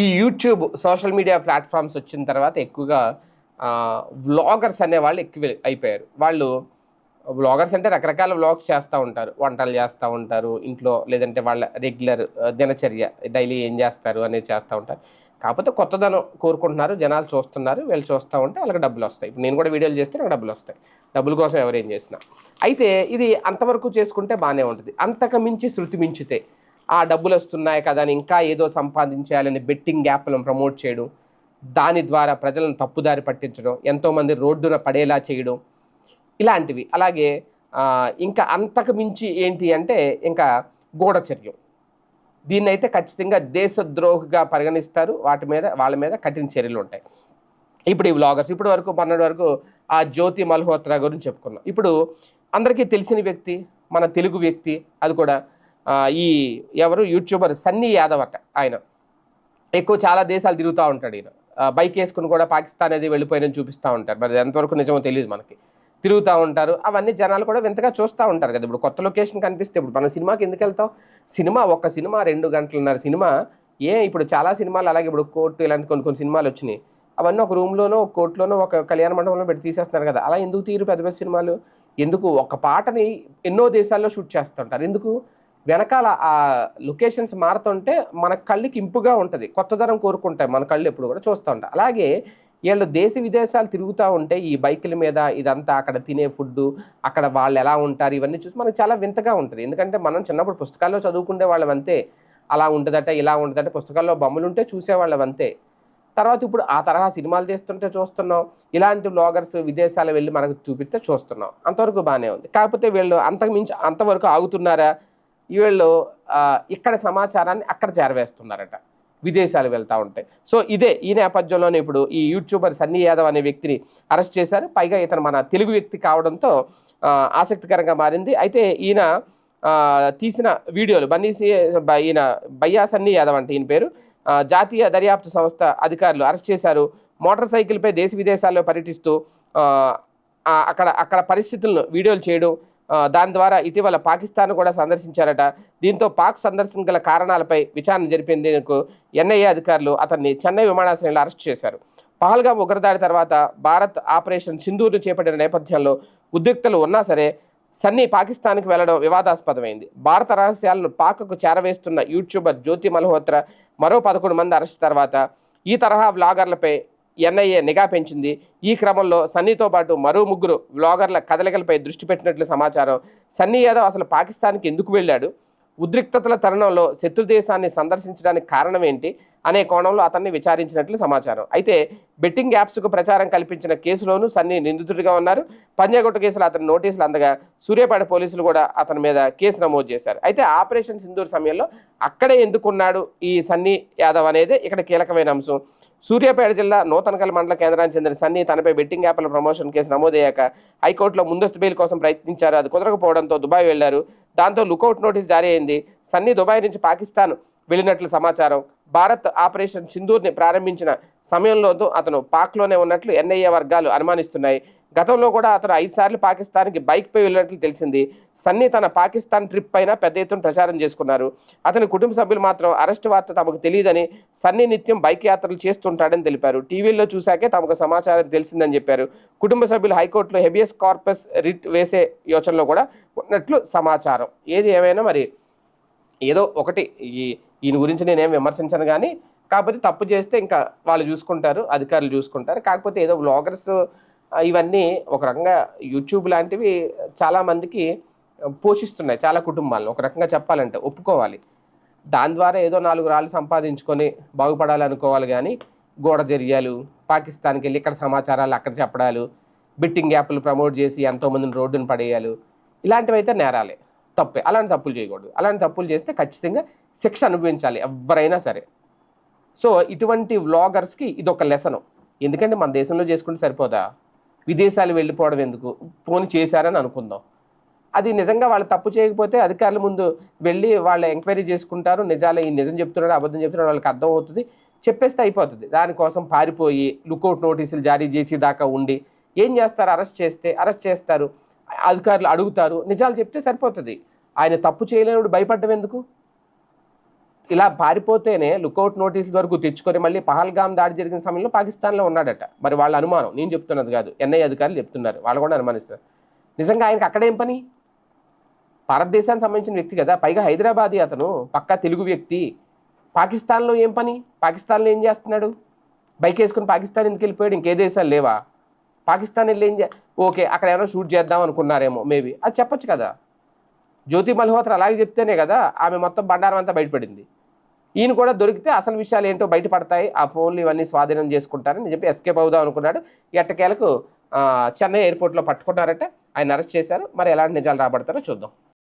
ఈ YouTube social media platforms వచ్చిన తర్వాత ఎక్కువగా వ్లాగర్స్ అనే వాళ్ళు ఎక్కువ అయిపోయారు. వాళ్ళు వ్లాగర్స్ అంటే రకరకాల వ్లాగ్స్ చేస్తూ ఉంటారు. వంటలు చేస్తూ ఉంటారు. ఇంట్లో లేదంటే వాళ్ళ రెగ్యులర్ దినచర్య డైలీ ఏం చేస్తారు అనేది చేస్తూ ఉంటారు. కాకపోతే కొత్తదనం కోరుకుంటున్నారు. జనాలు చూస్తున్నారు. వీళ్ళు చూస్తూ ఉంటే వాళ్ళకి డబ్బులు వస్తాయి. నేను కూడా వీడియోలు చేస్తే నాకు డబ్బులు వస్తాయి. డబ్బుల కోసం ఎవరేం చేసినా. అయితే ఇది అంతవరకు చేసుకుంటే బాగానే ఉంటుంది. అంతకు మించి శృతి మించితే ఆ డబ్బులు వస్తున్నాయి కదా అని ఇంకా ఏదో సంపాదించాలని బెట్టింగ్ యాప్లను ప్రమోట్ చేయడం దాని ద్వారా ప్రజలను తప్పుదారి పట్టించడం ఎంతోమంది రోడ్డున పడేలా చేయడం ఇలాంటివి. అలాగే ఇంకా అంతకు మించి ఏంటి అంటే ఇంకా గూఢచర్యం దీన్ని అయితే ఖచ్చితంగా దేశద్రోహిగా పరిగణిస్తారు. వాటి మీద వాళ్ళ మీద కఠిన చర్యలు ఉంటాయి. ఇప్పుడు ఈ వ్లాగర్స్ ఇప్పటి వరకు మొన్నటి వరకు ఆ జ్యోతి మల్హోత్రా గురించి చెప్పుకున్నాం. ఇప్పుడు అందరికీ తెలిసిన వ్యక్తి మన తెలుగు వ్యక్తి అది కూడా ఈ ఎవరు? యూట్యూబర్ సన్నీ యాదవ్ అట ఆయన. ఎక్కువ చాలా దేశాలు తిరుగుతూ ఉంటాడు ఈయన. బైక్ వేసుకుని కూడా పాకిస్తాన్ అది వెళ్ళిపోయినని చూపిస్తూ ఉంటారు. మరి ఎంతవరకు నిజమో తెలియదు మనకి. తిరుగుతూ ఉంటారు. అవన్నీ జనాలు కూడా వింతగా చూస్తూ ఉంటారు కదా. ఇప్పుడు కొత్త లొకేషన్ కనిపిస్తే ఇప్పుడు మనం సినిమాకి ఎందుకు వెళ్తాం? సినిమా ఒక్క సినిమా రెండు గంటలున్నర సినిమా. ఏ ఇప్పుడు చాలా సినిమాలు అలాగే ఇప్పుడు కోర్టు ఇలాంటి కొన్ని కొన్ని సినిమాలు వచ్చినాయి. అవన్నీ ఒక రూమ్లోనో ఒక కోర్టులోనో ఒక కళ్యాణ మండపంలో పెట్టి తీసేస్తున్నారు కదా. అలా ఎందుకు తీరు పెద్ద పెద్ద సినిమాలు? ఎందుకు? ఒక పాటని ఎన్నో దేశాల్లో షూట్ చేస్తుంటారు. ఎందుకు? వెనకాల ఆ లొకేషన్స్ మారుతుంటే మన కళ్ళకి ఇంపుగా ఉంటుంది. కొత్తదనం కోరుకుంటాయి మన కళ్ళు ఎప్పుడు కూడా చూస్తూ ఉంటాయి అలాగే వీళ్ళు దేశ విదేశాలు తిరుగుతూ ఉంటే ఈ బైకుల మీద ఇదంతా అక్కడ తినే ఫుడ్ అక్కడ వాళ్ళు ఎలా ఉంటారు ఇవన్నీ చూసి మనకు చాలా వింతగా ఉంటుంది. ఎందుకంటే మనం చిన్నప్పుడు పుస్తకాల్లో చదువుకునే వాళ్ళం అంతే. అలా ఉంటుందట ఇలా ఉంటుందట పుస్తకాల్లో బొమ్మలు ఉంటే చూసేవాళ్ళం అంతే. తర్వాత ఇప్పుడు ఆ తరహా సినిమాలు తీస్తుంటే చూస్తున్నాం. ఇలాంటి బ్లాగర్స్ విదేశాలు వెళ్ళి మనకు చూపిస్తే చూస్తున్నాం. అంతవరకు బాగానే ఉంది. కాకపోతే వీళ్ళు అంతకు మించి అంతవరకు ఆగుతున్నారా? వీళ్ళు ఇక్కడ సమాచారాన్ని అక్కడ చేరవేస్తున్నారట విదేశాలు వెళ్తూ ఉంటాయి సో ఇదే ఈ నేపథ్యంలోనే ఇప్పుడు ఈ యూట్యూబర్ సన్నీ యాదవ్ అనే వ్యక్తిని అరెస్ట్ చేశారు. పైగా ఇతను మన తెలుగు వ్యక్తి కావడంతో ఆసక్తికరంగా మారింది. అయితే ఈయన తీసిన వీడియోలు బన్నీసి ఈయన బయ్యా సన్నీ యాదవ్ అంటే ఈయన పేరు జాతీయ దర్యాప్తు సంస్థ అధికారులు అరెస్ట్ చేశారు. మోటార్ సైకిల్పై దేశ విదేశాల్లో పర్యటిస్తూ అక్కడ అక్కడ పరిస్థితులను వీడియోలు చేయడం దాని ద్వారా ఇటీవల పాకిస్తాన్ కూడా సందర్శించారట. దీంతో పాక్ సందర్శన గల కారణాలపై విచారణ జరిపేందుకు ఎన్ఐఏ అధికారులు అతన్ని చెన్నై విమానాశ్రయంలో అరెస్ట్ చేశారు. పహల్గా ఉగ్రదాడి తర్వాత భారత్ ఆపరేషన్ సింధూర్ను చేపట్టిన నేపథ్యంలో ఉద్రిక్తలు ఉన్నా సరే సన్నీ పాకిస్తాన్కి వెళ్ళడం వివాదాస్పదమైంది. భారత రహస్యాలను పాక్కు చేరవేస్తున్న యూట్యూబర్ జ్యోతి మల్హోత్రా మరో పదకొండు మంది అరెస్ట్ తర్వాత ఈ తరహా వ్లాగర్లపై ఎన్ఐఏ నిఘా పెంచింది. ఈ క్రమంలో సన్నీతో పాటు మరో ముగ్గురు వ్లాగర్ల కదలికలపై దృష్టి పెట్టినట్లు సమాచారం. సన్నీ యాదవ్ అసలు పాకిస్తాన్కి ఎందుకు వెళ్ళాడు? ఉద్రిక్తతల తరుణంలో శత్రు దేశాన్ని సందర్శించడానికి కారణం ఏంటి? అనే కోణంలో అతన్ని విచారించినట్లు సమాచారం. అయితే బెట్టింగ్ యాప్స్కు ప్రచారం కల్పించిన కేసులోనూ సన్నీ నిందితుడిగా ఉన్నారు. పంజాగొట్ట కేసులో అతని నోటీసులు అందగా సూర్యాపేట పోలీసులు కూడా అతని మీద కేసు నమోదు చేశారు. అయితే ఆపరేషన్ సింధూర్ సమయంలో అక్కడే ఎందుకున్నాడు ఈ సన్నీ యాదవ్ అనేది? ఇక్కడ కీలకమైన అంశం. సూర్యాపేట జిల్లా నూతనకల్ మండల కేంద్రానికి చెందిన సన్నీ తనపై బెట్టింగ్ యాప్ల ప్రమోషన్ కేసు నమోదయ్యాక హైకోర్టులో ముందస్తు బెయిల్ కోసం ప్రయత్నించారు. అది కుదరకపోవడంతో దుబాయ్ వెళ్ళారు దాంతో లుకౌట్ నోటీస్ జారీ అయింది. సన్నీ దుబాయ్ నుంచి పాకిస్తాన్ వెళ్ళినట్లు సమాచారం. భారత్ ఆపరేషన్ సింధూర్ని ప్రారంభించిన సమయంలోనూ అతను పాక్లోనే ఉన్నట్లు ఎన్ఐఏ వర్గాలు అనుమానిస్తున్నాయి. గతంలో కూడా అతను ఐదు సార్లు పాకిస్తాన్కి బైక్పై వెళ్ళినట్లు తెలిసింది. సన్నీ తన పాకిస్తాన్ ట్రిప్ పైన పెద్ద ఎత్తున ప్రచారం చేసుకున్నారు. అతని కుటుంబ సభ్యులు మాత్రం అరెస్ట్ వార్త తమకు తెలియదని సన్నీ నిత్యం బైక్ యాత్రలు చేస్తుంటాడని తెలిపారు. టీవీల్లో చూశాకే తమకు సమాచారం తెలిసిందని చెప్పారు. కుటుంబ సభ్యులు హైకోర్టులో హెబియస్ కార్పస్ రిట్ వేసే యోచనలో కూడా ఉన్నట్లు సమాచారం. ఏది ఏమైనా మరి ఏదో ఒకటి ఈ ఈయన గురించి నేనేం విమర్శించను కానీ కాకపోతే తప్పు చేస్తే ఇంకా వాళ్ళు చూసుకుంటారు అధికారులు చూసుకుంటారు. కాకపోతే ఏదో బ్లాగర్స్ ఇవన్నీ ఒక రకంగా యూట్యూబ్ లాంటివి చాలామందికి పోషిస్తున్నాయి చాలా కుటుంబాలను ఒక రకంగా చెప్పాలంటే ఒప్పుకోవాలి. దాని ద్వారా ఏదో నాలుగు రాళ్ళు సంపాదించుకొని బాగుపడాలి అనుకోవాలి కానీ గోడ చర్యలు పాకిస్తాన్కి వెళ్ళి ఇక్కడ సమాచారాలు అక్కడ చెప్పడాలు బిట్టింగ్ యాప్లు ప్రమోట్ చేసి ఎంతోమందిని రోడ్డును పడేయాలు ఇలాంటివి అయితే నేరాలే. తప్పే. అలాంటి తప్పులు చేయకూడదు. అలాంటి తప్పులు చేస్తే ఖచ్చితంగా శిక్ష అనుభవించాలి ఎవరైనా సరే. సో ఇటువంటి వ్లాగర్స్కి ఇది ఒక లెసను. ఎందుకంటే మన దేశంలో చేసుకుంటే సరిపోదా? విదేశాలు వెళ్ళిపోవడం ఎందుకు? ఫోన్ చేశారని అనుకుందాం. అది నిజంగా వాళ్ళు తప్పు చేయకపోతే అధికారుల ముందు వెళ్ళి వాళ్ళు ఎంక్వైరీ చేసుకుంటారు. నిజాలు ఈ నిజం చెప్తున్నాడు అబద్ధం చెప్తున్నాడు వాళ్ళకి అర్థం అవుతుంది చెప్పేస్తే అయిపోతుంది. దానికోసం పారిపోయి లుకౌట్ నోటీసులు జారీ చేసి దాకా ఉండి ఏం చేస్తారు? అరెస్ట్ చేస్తే అరెస్ట్ చేస్తారు. అధికారులు అడుగుతారు. నిజాలు చెప్తే సరిపోతుంది. ఆయన తప్పు చేయలేనప్పుడు భయపడ్డం ఎందుకు? ఇలా పారిపోతేనే లుకౌట్ నోటీసుల వరకు తెచ్చుకొని మళ్ళీ పహల్గామ్ దాడి జరిగిన సమయంలో పాకిస్తాన్లో ఉన్నాడట. మరి వాళ్ళ అనుమానం నేను చెప్తున్నది కాదు ఎన్ఐ అధికారులు చెప్తున్నారు వాళ్ళు కూడా అనుమానిస్తారు నిజంగా ఆయనకి అక్కడేం పని? భారతదేశానికి సంబంధించిన వ్యక్తి కదా పైగా హైదరాబాదీ అతను పక్కా తెలుగు వ్యక్తి. పాకిస్తాన్లో ఏం పని? పాకిస్తాన్లో ఏం చేస్తున్నాడు? బైక్ వేసుకుని పాకిస్తాన్ ఎందుకు వెళ్ళిపోయాడు? ఇంకే దేశాలు లేవా? పాకిస్తాన్ వెళ్ళి ఏం చే ఓకే అక్కడ ఏమైనా షూట్ చేద్దాం అనుకున్నారేమో మేబీ. అది చెప్పొచ్చు కదా. జ్యోతి మల్హోత్రా అలాగే చెప్తేనే కదా ఆమె మొత్తం బండారం అంతా బయటపడింది. ఈయన కూడా దొరికితే అసలు విషయాలు ఏంటో బయటపడతాయి. ఆ ఫోన్లు ఇవన్నీ స్వాధీనం చేసుకుంటారని చెప్పి ఎస్కేప్ అవుదాం అనుకున్నాడు. ఎట్టకేలకు చెన్నై ఎయిర్పోర్ట్లో పట్టుకున్నారట. ఆయన అరెస్ట్ చేశారు. మరి ఎలాంటి నిజాలు రాబడతారో చూద్దాం.